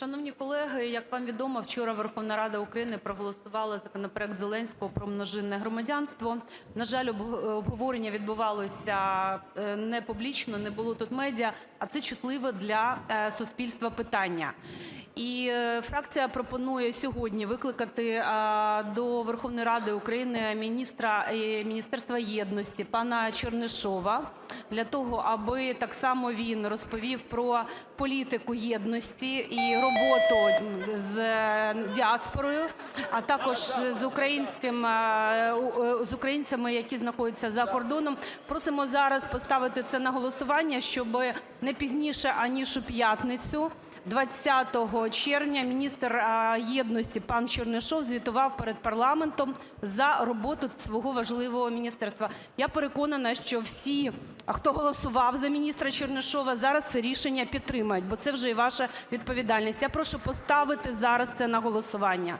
Шановні колеги, як вам відомо, вчора Верховна Рада України проголосувала законопроект Зеленського про множинне громадянство. На жаль, обговорення відбувалося е, не публічно, не було тут медіа, а це чутливе для е, суспільства питання. І е, фракція пропонує сьогодні викликати до Верховної Ради України міністра Міністерства єдності пана Чернишова для того, аби так само він розповів про політику єдності і роботу з е, діаспорою, а також з українським е, е, з українцями, які знаходяться за кордоном. Просимо зараз поставити це на голосування, щоб не пізніше аніж у п'ятницю. 20 червня міністр єдності пан Чернишов звітував перед парламентом за роботу свого важливого міністерства. Я переконана, що всі, хто голосував за міністра Чернишова, зараз це рішення підтримають, бо це вже і ваша відповідальність. Я прошу поставити зараз це на голосування.